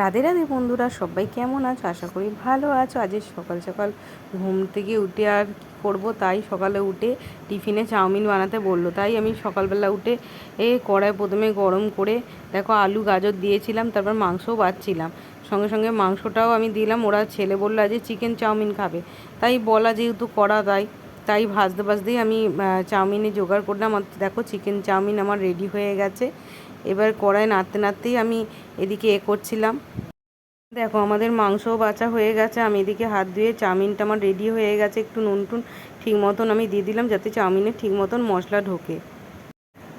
রাধে রাধে বন্ধুরা, সবাই কেমন আছো? আশা করি ভালো আছো। আজ সকাল সকাল ঘুম থেকে উঠে আর করব? তাই সকালে উঠে টিফিনে চাউমিন বানাতে বলল। তাই আমি সকালবেলা উঠে এ কড়াই প্রথমে গরম করে, দেখো আলু, গাজর দিয়েছিলাম, তারপর মাংসও বাচ্ছিলাম সঙ্গে সঙ্গে মাংসটাও আমি দিলাম। ওরা ছেলে বলল আজ চিকেন চাউমিন খাবে। তাই বলা যেহেতু করা তাই তাই ভাজতে ভাজতেই আমি চাউমিনে জোগাড় করলাম। আর দেখো, চিকেন চাউমিন আমার রেডি হয়ে গেছে। এবার কড়াই নাড়তে নাড়তেই আমি এদিকে এ করছিলাম। দেখো, আমাদের মাংসও বাঁচা হয়ে গেছে। আমি এদিকে হাত ধুয়ে চাউমিনটা আমার রেডি হয়ে গেছে। একটু নুন টুন ঠিক মতন আমি দিয়ে দিলাম, যাতে চাউমিনে ঠিক মতন মশলা ঢোকে।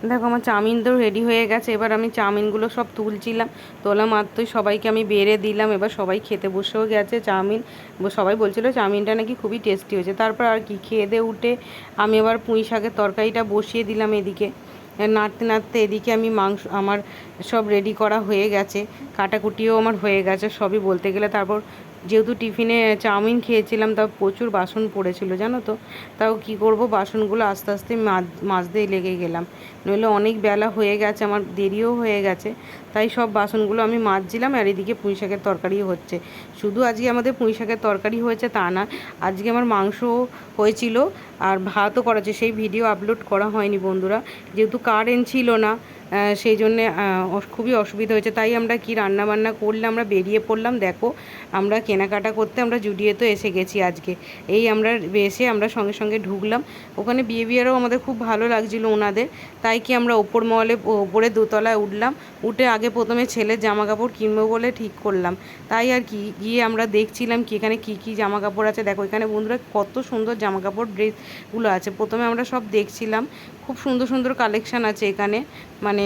দেখো, আমার চাউমিন তো রেডি হয়ে গেছে। এবার আমি চাউমিনগুলো সব তুলছিলাম। তোলা মাত্রই সবাইকে আমি বেড়ে দিলাম। এবার সবাই খেতে বসেও গেছে চাউমিন। সবাই বলছিল চাউমিনটা নাকি খুবই টেস্টি হয়েছে। তারপর আর কি, খেয়ে দিয়ে উঠে আমি আবার পুঁই শাকের তরকারিটা বসিয়ে দিলাম এদিকে। নাড়তে নাড়তে এদিকে আমি মাংস, আমার সব রেডি করা হয়ে গেছে। কাটাকুটিও আমার হয়ে গেছে সবই বলতে গেলে। তারপর যেহেতু টিফিনে চাউমিন খেয়েছিলাম, তাও প্রচুর বাসন পড়েছিল, জানো তো? তাও কি করব? বাসনগুলো আস্তে আস্তে মাজ মাজতেই লেগে গেলাম। নইলে অনেক বেলা হয়ে গেছে, আমার দেরিও হয়ে গেছে। তাই সব বাসনগুলো আমি মাজছিলাম আর এদিকে পুঁই শাকের তরকারি হচ্ছে। শুধু আজকে আমাদের পুঁই শাকের তরকারি হয়েছে তা না, আজকে আমার মাংসও হয়েছিল আর ভাতও করা হচ্ছে। সেই ভিডিও আপলোড করা হয়নি বন্ধুরা। যেহেতু কারেন্ট ছিল না সেই জন্যে খুবই অসুবিধা হয়েছে। তাই আমরা কি রান্না বান্না করলে আমরা বেরিয়ে পড়লাম? দেখো, আমরা কেনাকাটা করতে আমরা জুডিওতে এসে গেছি আজকে। এই আমরা এসে আমরা সঙ্গে সঙ্গে ঢুকলাম। ওখানে বিয়ে বিয়েরও আমাদের খুব ভালো লাগছিল ওনাদের। তাই কি আমরা ওপর মহলে ওপরে দোতলায় উঠলাম। উঠে আগে প্রথমে ছেলের জামা কাপড় কিনবো বলে ঠিক করলাম। তাই আর কি, গিয়ে আমরা দেখছিলাম কি এখানে কী কী জামা কাপড় আছে। দেখো, এখানে বন্ধুরা কত সুন্দর জামা কাপড় ড্রেসগুলো আছে। প্রথমে আমরা সব দেখছিলাম। খুব সুন্দর সুন্দর কালেকশান আছে এখানে। মানে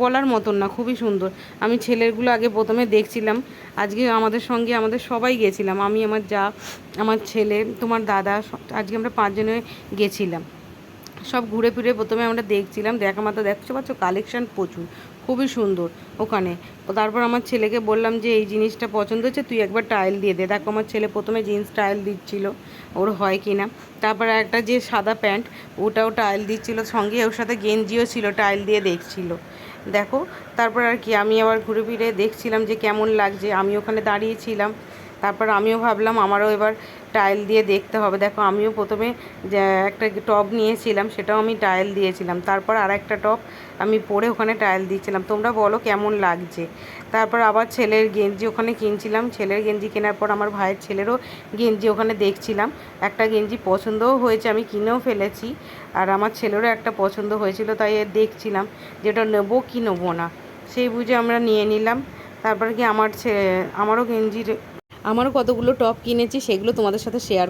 বলার মতন না, খুবই সুন্দর। আমি ছেলেরগুলো আগে প্রথমে দেখছিলাম, আজকে আমাদের সঙ্গে আমাদের সবাই গেছিলাম, আমি, আমার যা, আমার ছেলে, তোমার দাদা, আজকে আমরা পাঁচজনে গেছিলাম। সব ঘুরে ফিরে প্রথমে আমরা দেখছিলাম। দেখা মাত্র দেখছ পাচ্ছ কালেকশন প্রচুর, খুবই সুন্দর ওখানে। তারপর আমার ছেলেকে বললাম যে, এই জিনিসটা পছন্দ হচ্ছে তুই একবার টাইল দিয়ে দে। দেখো আমার ছেলে প্রথমে জিন্স টাইল দিচ্ছিল, ওর হয় কি না তারপর একটা যে সাদা প্যান্ট, ওটাও টাইল দিচ্ছিল। সঙ্গে ওর সাথে গেঞ্জিও ছিল টাইল দিয়ে দেখছিল। দেখো, তারপর আর কি, আমি আবার ঘুরে ফিরে দেখছিলাম যে কেমন লাগছে। আমি ওখানে দাঁড়িয়েছিলাম তারপর আমিও ভাবলাম আমারও এবার টাইল দিয়ে দেখতে হবে। দেখো, আমিও প্রথমে একটা টপ নিয়েছিলাম, সেটাও আমি টাইল দিয়েছিলাম। তারপর আর একটা টপ আমি পরে ওখানে টাইল দিয়েছিলাম। তোমরা বলো কেমন লাগছে? তারপর আবার ছেলের গেঞ্জি ওখানে কিনছিলাম। ছেলের গেঞ্জি কেনার পর আমার ভাইয়ের ছেলেরও গেঞ্জি ওখানে দেখছিলাম। একটা গেঞ্জি পছন্দও হয়েছে, আমি কিনেও ফেলেছি। আর আমার ছেলেরও একটা পছন্দ হয়েছিল, তাই দেখছিলাম যেটা নেব কি নেব না। সেই বুঝে আমরা নিয়ে নিলাম। তারপর কি আমার ছে, আমারও গেঞ্জির আমারও কতগুলো টপ কিনেছি সেগুলো তোমাদের সাথে শেয়ার